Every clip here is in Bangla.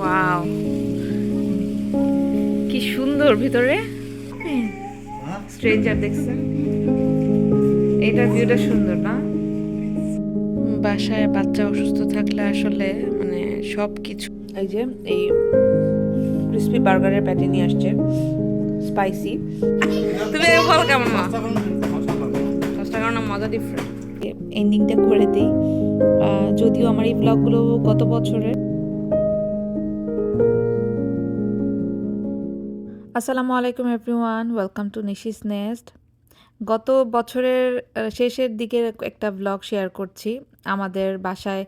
ওয়াও কি সুন্দর ভিতরে। স্ট্রেঞ্জার দেখছেন এইটার ভিউটা সুন্দর না? বাসায় বাচ্চা অসুস্থ থাকলে আসলে মানে সব কিছু এই যে এই ক্রিসপি বার্গারের প্যাটি নিয়ে আসছে। স্পাইসি তুমি বল কেমন মা? মজা ডিফারেন্ট এন্ডিংটা করে দিই। যদিও আমার এই ব্লগগুলো গত বছরের। আসসালামু আলাইকুম everyone welcome to Nishi's nest গত বছরের শেষের দিকে একটা ব্লগ শেয়ার করছি। আমাদের বাসায়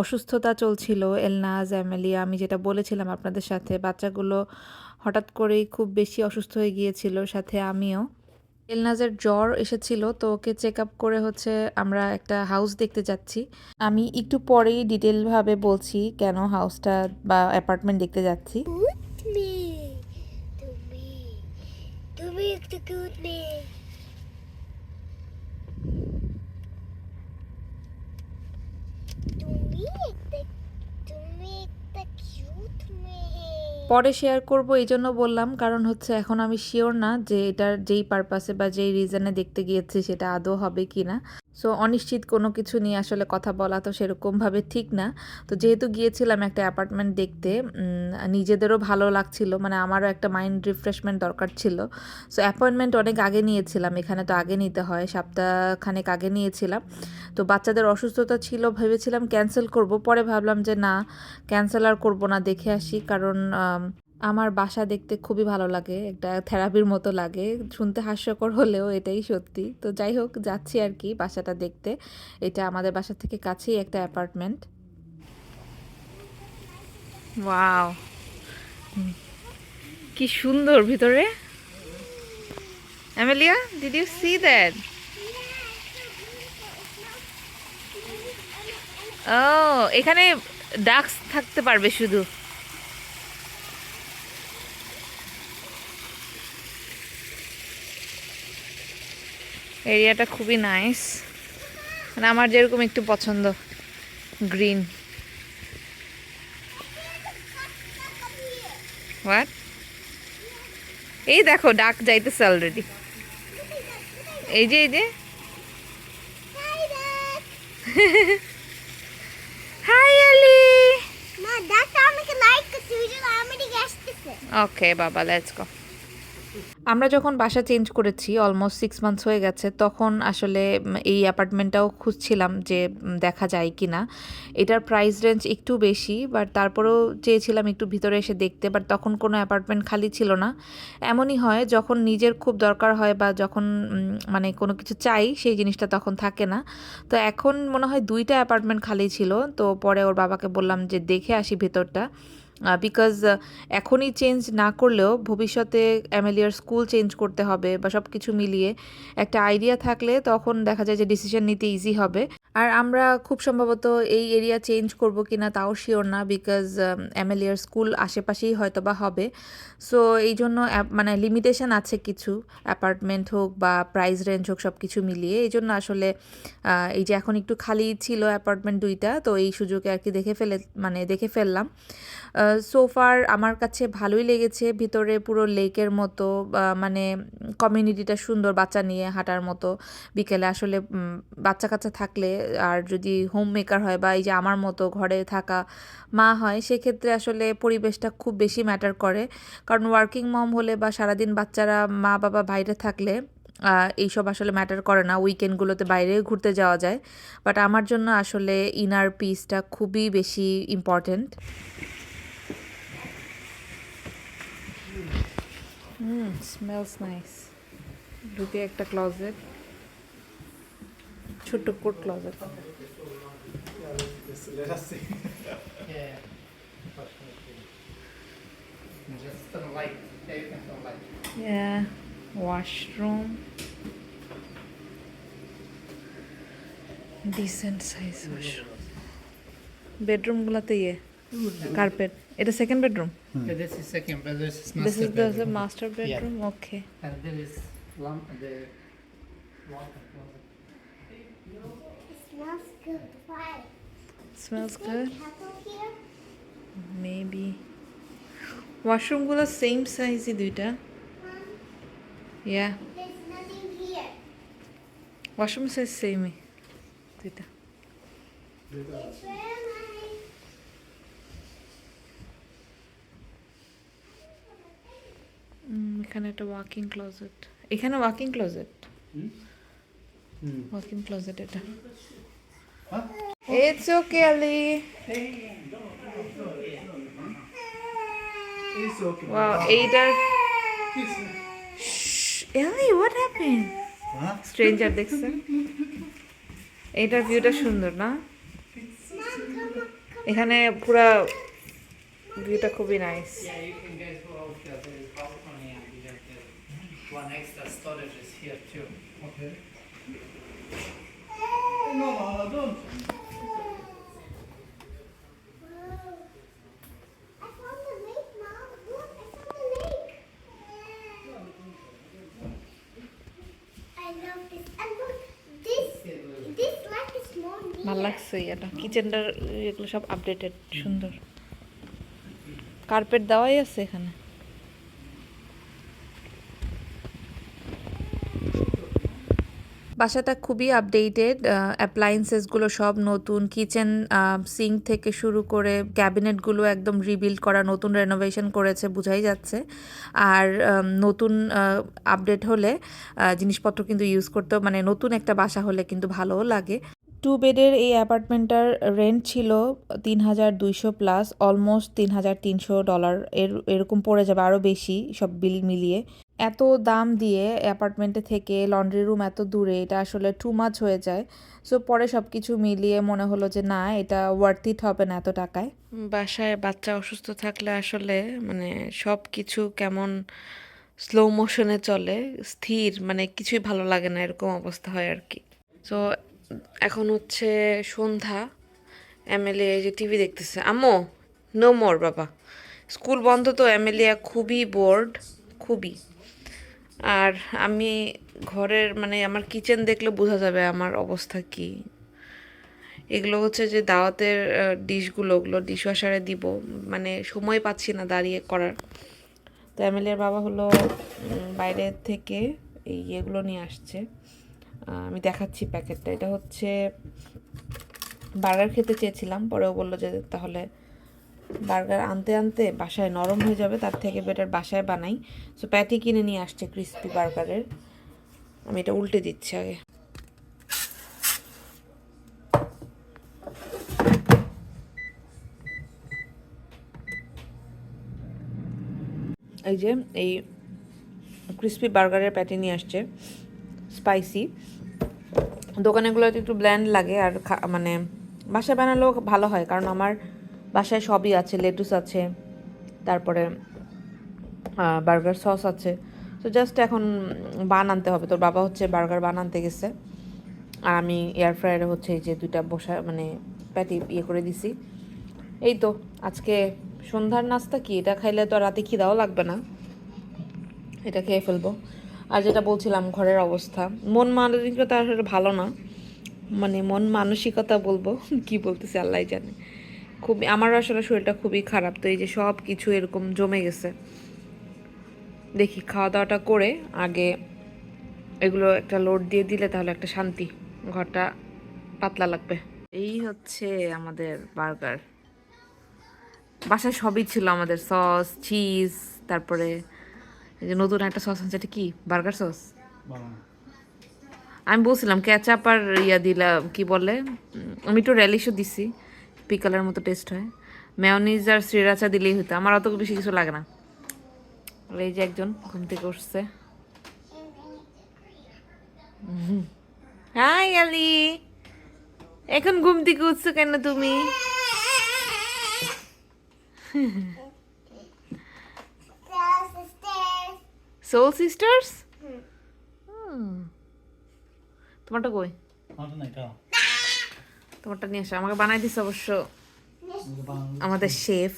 অসুস্থতা চলছিল এলনাজ এমেলিয়া আমি যেটা বলেছিলাম আপনাদের সাথে, বাচ্চাগুলো হঠাৎ করেই খুব বেশি অসুস্থ হয়ে গিয়েছিল, সাথে আমিও। এলনাজের জ্বর এসেছিল, তো ওকে চেক আপ করে হচ্ছে আমরা একটা হাউস দেখতে যাচ্ছি। আমি একটু পরেই ডিটেলভাবে বলছি কেন হাউসটা বা অ্যাপার্টমেন্ট দেখতে যাচ্ছি। তুমি তুমি ঘুরবে তুমি একটা তুমি একটা কিউট মেয়ে পরে শেয়ার করব এই জন্য বললাম। কারণ হচ্ছে এখন আমি শিওর না যে এটার যেই পারপাসে বা যেই রিজনে দেখতে গিয়েছি সেটা আদৌ হবে কি না সো অনিশ্চিত কোনো কিছু নিয়ে আসলে কথা বলা তো সেরকমভাবে ঠিক না। তো যেহেতু গিয়েছিলাম একটা অ্যাপার্টমেন্ট দেখতে নিজেদেরও ভালো লাগছিল মানে আমারও একটা মাইন্ড রিফ্রেশমেন্ট দরকার ছিল। সো অ্যাপয়েন্টমেন্ট অনেক আগে নিয়েছিলাম, এখানে তো আগে নিতে হয়, সপ্তাহখানেক আগে নিয়েছিলাম। তো বাচ্চাদের অসুস্থতা ছিল, ভেবেছিলাম ক্যান্সেল করব, পরে ভাবলাম যে না, ক্যান্সেল আর করব না, দেখে আসি। কারণ আমার বাসা দেখতে খুবই ভালো লাগে, একটা থেরাপির মতো লাগে, শুনতে হাস্যকর হলেও এটাই সত্যি। তো যাই হোক, যাচ্ছি আর কি বাসাটা দেখতে। এটা আমাদের বাসা থেকে কাছেই একটা অ্যাপার্টমেন্ট। ওয়াও! কি সুন্দর ভিতরে। Amelia did you see that ও, এখানে ডাক্স থাকতে পারবে শুধু। এরিয়াটা খুবই নাইস মানে আমার যেরকম একটু পছন্দ গ্রিন হোয়াট এই দেখো ডাক যাইতেছে অলরেডি এই যে এই যে। হাই আলি মা দেখ আমাকে লাইক করছি ওই জন্য আসতেছে। ওকে বাবা লেটস গো আমরা যখন বাসা চেঞ্জ করেছি অলমোস্ট সিক্স মান্থস হয়ে গেছে, তখন আসলে এই অ্যাপার্টমেন্টটাও খুঁজছিলাম যে দেখা যায় কি না এটার প্রাইস রেঞ্জ একটু বেশি বাট তারপরেও চেয়েছিলাম একটু ভিতরে এসে দেখতে বাট তখন কোনো অ্যাপার্টমেন্ট খালি ছিল না। এমনই হয়, যখন নিজের খুব দরকার হয় বা যখন মানে কোনো কিছু চাই, সেই জিনিসটা তখন থাকে না। তো এখন মনে হয় দুইটা অ্যাপার্টমেন্ট খালি ছিল, তো পরে ওর বাবাকে বললাম যে, দেখে আসি ভেতরটা। বিকজ এখনই চেঞ্জ না করলেও ভবিষ্যতে অ্যামেলিয়ার স্কুল চেঞ্জ করতে হবে বা সব কিছু মিলিয়ে একটা আইডিয়া থাকলে তখন দেখা যায় যে ডিসিশন নিতে ইজি হবে। আর আমরা খুব সম্ভবত এই এরিয়া চেঞ্জ করব কি না তাও শিওর না বিকজ অ্যামেলিয়ার স্কুল আশেপাশেই হয়তো বা হবে। সো এই জন্য মানে লিমিটেশন আছে কিছু অ্যাপার্টমেন্ট হোক বা প্রাইস রেঞ্জ হোক সব কিছু মিলিয়ে। এই জন্য আসলে এই যে এখন একটু খালি ছিল অ্যাপার্টমেন্ট দুইটা, তো এই সুযোগে আর কি দেখে ফেলে মানে দেখে ফেললাম। সোফার আমার কাছে ভালোই লেগেছে। ভিতরে পুরো লেকের মতো মানে কমিউনিটিটা সুন্দর বাচ্চা নিয়ে হাঁটার মতো। বিকেলে আসলে বাচ্চা কাচ্চা থাকলে আর যদি হোম মেকার হয় বা এই যে আমার মতো ঘরে থাকা মা হয়, সেক্ষেত্রে আসলে পরিবেশটা খুব বেশি ম্যাটার করে। কারণ ওয়ার্কিং মম হলে বা সারাদিন বাচ্চারা মা, বাবা বাইরে থাকলে এইসব আসলে ম্যাটার করে না। উইকেন্ডগুলোতে বাইরে ঘুরতে যাওয়া যায়। বাট আমার জন্য আসলে ইনার পিসটা খুবই বেশি important হুম স্মেলস নাইস ঢুকে একটা ক্লজেট ছোট্ট coat closet Let us see. Yeah. Just some light, everything some light. Yeah, washroom. Decent size washroom. Bedroom গুলাতে ইয়ে কার্পেট এটা second bedroom Yeah, this is second, but this is this master is the bedroom. Master bedroom okay And there is lamp, the walk-in closet. It smells good. Why? smells Big good kettle here. Maybe ওয়াশরুমগুলো same সাইজই দুইটা yeah There's nothing here. Washroom size সেমই দুইটা It's where এখানে একটা ওয়াকিং ক্লোজেট এখানে ওয়াকিং ক্লোজেট. ওয়াকিং ক্লোজেট এটা। Huh? It's okay Ali It's okay. Ellie what happen stranger দেখছেন এইটার ভিউটা সুন্দর না? এখানে পুরা ভিউটা খুবই nice one extra storage is here too. Okay. No, no, don't. I found the lake, Mom. Look, I the lake. I love this. And look, this this lake is more near. ভালো লাগছে এটা কিচেনটার এগুলো সব আপডেটেড সুন্দর কার্পেট দেওয়াই আছে এখানে বাসাটা খুবই আপডেটেড অ্যাপ্লায়েন্সেসগুলো সব নতুন কিচেন সিঙ্ক থেকে শুরু করে ক্যাবিনেটগুলো একদম রিবিল্ড করা, নতুন রেনোভেশন করেছে, বোঝাই যাচ্ছে। আর নতুন আপডেট হলে জিনিসপত্র কিন্তু ইউজ করতেও মানে নতুন একটা বাসা হলে কিন্তু ভালোও লাগে। টু বেডের এই অ্যাপার্টমেন্টটার রেন্ট ছিল তিন হাজার দুইশো প্লাস অলমোস্ট তিন হাজার তিনশো ডলার এর, এরকম পড়ে যাবে আরও বেশি সব বিল মিলিয়ে। এত দাম দিয়ে অ্যাপার্টমেন্টে থেকে লন্ড্রি রুম এত দূরে, এটা আসলে টু মাছ হয়ে যায়। সো পরে সব কিছু মিলিয়ে মনে হলো যে, না, এটা ওয়ার্থ ইট হবে না এত টাকায়। বাসায় বাচ্চা অসুস্থ থাকলে আসলে মানে সব কিছু কেমন স্লো মোশনে চলে, স্থির মানে কিছুই ভালো লাগে না, এরকম অবস্থা হয় আর কি। সো এখন হচ্ছে সন্ধ্যা এমএলএ যে টিভি দেখতেছে। আম্মু নো মোর বাবা। স্কুল বন্ধ তো এমএলএ খুবই বোর্ড খুবই। আর আমি ঘরের মানে আমার কিচেন দেখলে বোঝা যাবে আমার অবস্থা কি। এগুলো হচ্ছে যে দাওয়াতের ডিশগুলো, ওগুলো ডিশওয়াশারে দিব। মানে সময় পাচ্ছি না দাঁড়িয়ে করার। তো এমএলএর বাবা হলো বাইরে থেকে এই ইয়েগুলো নিয়ে আসছে। আমি দেখাচ্ছি প্যাকেটটা। এটা হচ্ছে বার্গার খেতে চেয়েছিলাম। পরেও বলল যে তাহলে বার্গার আনতে আনতে বাসায় নরম হয়ে যাবে, তার থেকে বেটার বাসায় বানাই। সো প্যাটি কিনে নিয়ে আসছে ক্রিস্পি বার্গারের। আমি এটা উল্টে দিচ্ছি আগে। এই যে, এই ক্রিস্পি বার্গারের প্যাটি নিয়ে আসছে স্পাইসি দোকানেগুলোতে একটু ব্ল্যান্ড লাগে আর মানে বাসায় বানালেও ভালো হয়, কারণ আমার বাসায় সবই আছে, লেটুস আছে, তারপরে বার্গার সস আছে। তো জাস্ট এখন বান আনতে হবে। তোর বাবা হচ্ছে বার্গার বান আনতে গেছে। আর আমি এয়ার ফ্রায়ারে হচ্ছে এই যে দুইটা বসা মানে প্যাটি ইয়ে করে দিছি। এই তো, আজকে সন্ধ্যার নাস্তা কি? এটা খাইলে তো রাতে খিদাও লাগবে না। এটা খেয়ে ফেলব। আর যেটা বলছিলাম, ঘরের অবস্থা। মন মানসিকতা আসলে ভালো না। মানে মন মানসিকতা বলব, কি বলতেছে আল্লাহ জানে। খুব আমার আসলে শরীরটা খুবই খারাপ তো এই যে সব কিছু এরকম জমে গেছে। দেখি খাওয়া দাওয়াটা করে আগে এগুলো একটা লোড দিয়ে দিলে তাহলে একটা শান্তি ঘরটা পাতলা লাগবে। এই হচ্ছে আমাদের বার্গার। বাসায় সবই ছিল আমাদের সস চিজ তারপরে এই যে নতুন একটা সস আছে এটা কি? Burger sauce? আমি বলছিলাম ক্যাচাপ আর ইয়া দিলাম কি বলে? আমি একটু র্যালিশও দিছি। পিকালের মতো টেস্ট হয়। মেয়নিজ আর শ্রীরাচা দিলেই হতো। আমার অত বেশি কিছু লাগে না। এই যে একজন ঘুম থেকে উঠছে। হাই আলি। এখন ঘুম থেকে উঠছো কেন তুমি. সোল সিস্টার্স তোমারটা কই? তোমারটা নিয়ে আসো। আমাকে বানাই দিছে অবশ্য আমাদের শেফ.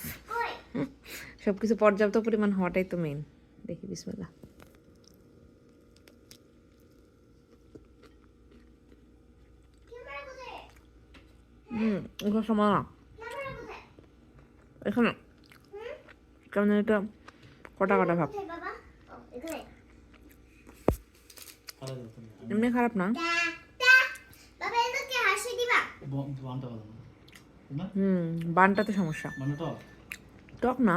সব কিছু পর্যাপ্ত পরিমাণ হওয়াটাই তো মেন দেখি বিসমিল্লা হুম এখানে সময় না। এখানে। কেমন এটা কটা কটা ভাব। এমনি খারাপ না টা টা বাবা এটাকে হাসি দিবা বানটা ভালো না না হুম বানটাতে সমস্যা। মানে টক? না।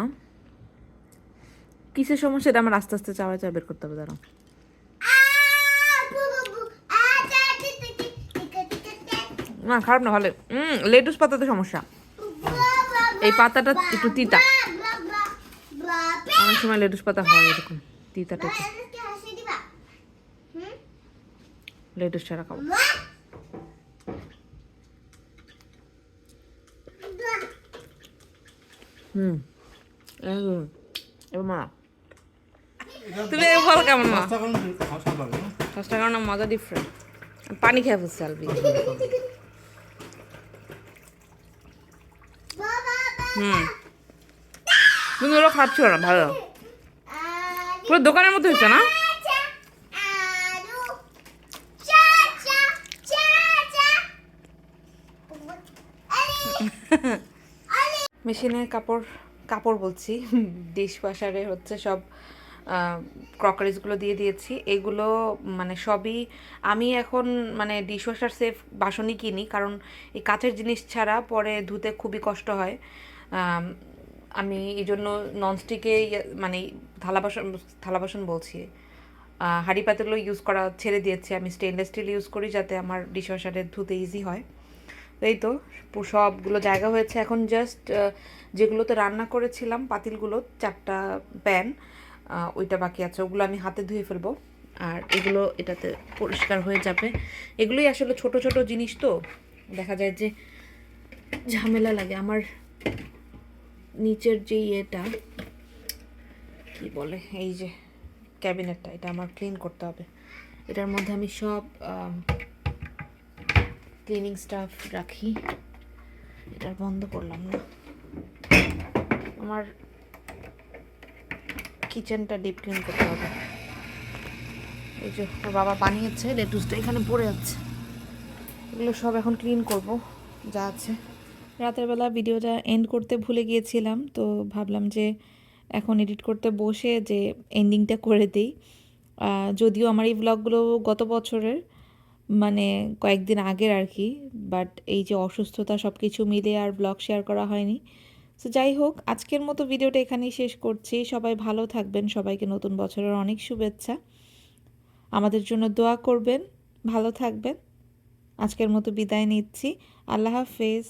কিসের সমস্যা? এটা আমার আস্তে আস্তে চাওয়া চাওয়া বের করতে হবে দাঁড়াও। টিকা টিকা না খারাপ না ভালো। হুম লেটুস পাতাতে সমস্যা। এই পাতাটা একটু তিতা। অনেক সময় লেটুস পাতা হয় এরকম তিতা টাইপের এটাকে হাসি দিবা। হুম? লেটুস ছাড়া খাব মা হুম। একদম। এবার মা। তুমি বল কেমন মা? ফার্স্ট কারণ মজা ডিফারেন্ট পানি খেয়ে ফেলছে আলবি। বাবা হুম। তুমি ওরা খাচ্ছ না ভালো। পুরো দোকানের মতো হচ্ছে না চা আলু চা চা চা চা আরে মেশিনে কাপড় কাপড় বলছি ডিশ ওয়াশারে হচ্ছে সব ক্রকারিজগুলো দিয়ে দিয়েছি। এগুলো মানে সবই আমি এখন মানে ডিশ ওয়াশার সেফ বাসনই কিনি, কারণ এই কাঁচের জিনিস ছাড়া পরে ধুতে খুবই কষ্ট হয়। আমি এই জন্য ননস্টিকে মানে থালা বাসন থালা বাসন বলছি। হাঁড়ি পাতিলও ইউজ করা ছেড়ে দিয়েছি। আমি স্টেনলেস স্টিল ইউজ করি যাতে আমার ডিশ ওয়াশারে ধুতে ইজি হয়। এই তো সবগুলো জায়গা হয়েছে। এখন জাস্ট যেগুলোতে রান্না করেছিলাম, পাতিলগুলো, চারটা প্যান ওইটা বাকি আছে। ওগুলো আমি হাতে ধুয়ে ফেলব। আর এগুলো এটাতে পরিষ্কার হয়ে যাবে। এগুলোই আসলে ছোট ছোট জিনিস তো। দেখা যায় যে ঝামেলা লাগে। আমার নিচের যে ইয়েটা, কি বলে, এই যে ক্যাবিনেটটা, এটা আমার ক্লিন করতে হবে। এটার মধ্যে আমি সব ক্লিনিং স্টাফ রাখি। এটা বন্ধ করলাম না। আমার কিচেনটা ডিপ ক্লিন করতে হবে। এই যে ওর বাবা বানিয়েছে লেটুসটা এখানে পড়ে আছে। এগুলো সব এখন ক্লিন করব, যা আছে। রাতের বেলা ভিডিওটা এন্ড করতে ভুলে গিয়েছিলাম, তো ভাবলাম যে এখন এডিট করতে বসে যে এন্ডিংটা করে দিই। যদিও আমার এই ব্লগগুলো গত বছরের মানে কয়েকদিন আগের আর কি বাট এই যে অসুস্থতা সব কিছু মিলে আর ব্লগ শেয়ার করা হয়নি। তো যাই হোক, আজকের মতো ভিডিওটা এখানেই শেষ করছি। সবাই ভালো থাকবেন, সবাইকে নতুন বছরের অনেক শুভেচ্ছা। আমাদের জন্য দোয়া করবেন, ভালো থাকবেন। আজকের মতো বিদায় নিচ্ছি। আল্লাহ হাফেজ।